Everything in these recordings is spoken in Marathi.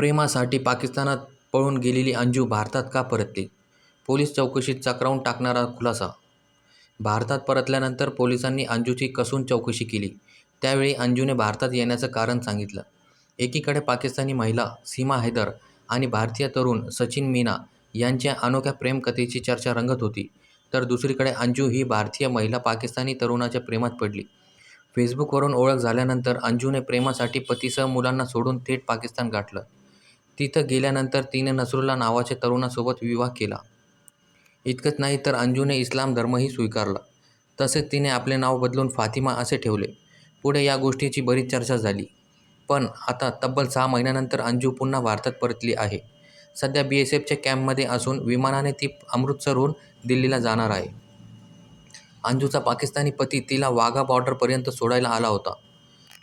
प्रेमासाठी पाकिस्तानात पळून गेलेली अंजू भारतात का परतली? पोलीस चौकशीत चक्रावून टाकणारा खुलासा भारतात परतल्यानंतर पोलिसांनी अंजूची कसून चौकशी केली. त्यावेळी अंजूने भारतात येण्याचं कारण सांगितलं. एकीकडे पाकिस्तानी महिला सीमा हैदर आणि भारतीय तरुण सचिन मीना यांच्या अनोख्या प्रेमकथेची चर्चा रंगत होती, तर दुसरीकडे अंजू ही भारतीय महिला पाकिस्तानी तरुणाच्या प्रेमात पडली. फेसबुकवरून ओळख झाल्यानंतर अंजूने प्रेमासाठी पतीसह मुलांना सोडून थेट पाकिस्तान गाठलं. तिथं गेल्यानंतर तिने नसरुल्ला नावाच्या तरुणासोबत विवाह केला. इतकंच नाही तर अंजूने इस्लाम धर्मही स्वीकारला. तसेच तिने आपले नाव बदलून फातिमा असे ठेवले. पुढे या गोष्टीची बरीच चर्चा झाली. पण आता तब्बल सहा महिन्यानंतर अंजू पुन्हा भारतात परतली आहे. सध्या बी एस एफच्या कॅम्पमध्ये असून विमानाने ती अमृतसरहून दिल्लीला जाणार आहे. अंजूचा पाकिस्तानी पती तिला वाघा बॉर्डरपर्यंत सोडायला आला होता.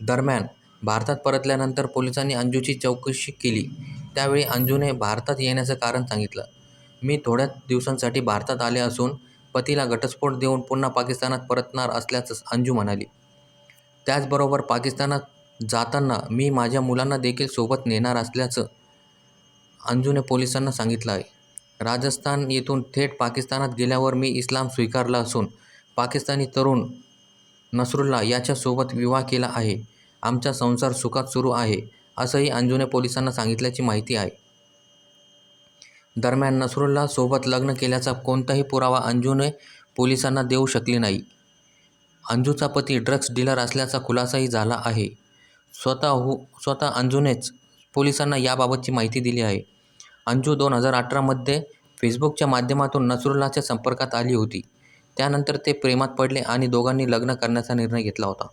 दरम्यान, भारतात परतल्यानंतर पोलिसांनी अंजूची चौकशी केली. त्यावेळी अंजूने भारतात येण्याचं कारण सांगितलं. मी थोड्याच दिवसांसाठी भारतात आले असून पतीला घटस्फोट देऊन पुन्हा पाकिस्तानात परतणार असल्याचं अंजू म्हणाली. त्याचबरोबर पाकिस्तानात जाताना मी माझ्या मुलांना देखील सोबत नेणार असल्याचं अंजूने पोलिसांना सांगितलं आहे. राजस्थान येथून थेट पाकिस्तानात गेल्यावर मी इस्लाम स्वीकारला असून पाकिस्तानी तरुण नसरुल्ला याच्यासोबत विवाह केला आहे. आमचा संसार सुखात सुरू आहे, असंही अंजूने पोलिसांना सांगितल्याची माहिती आहे. दरम्यान, नसरुल्लासोबत लग्न केल्याचा कोणताही पुरावा अंजूने पोलिसांना देऊ शकली नाही. अंजूचा पती ड्रग्ज डीलर असल्याचा खुलासाही झाला आहे. स्वतः अंजूनेच पोलिसांना याबाबतची माहिती दिली आहे. अंजू दोन हजार अठरामध्ये फेसबुकच्या माध्यमातून नसरुल्लाच्या संपर्कात आली होती. त्यानंतर ते प्रेमात पडले आणि दोघांनी लग्न करण्याचा निर्णय घेतला होता.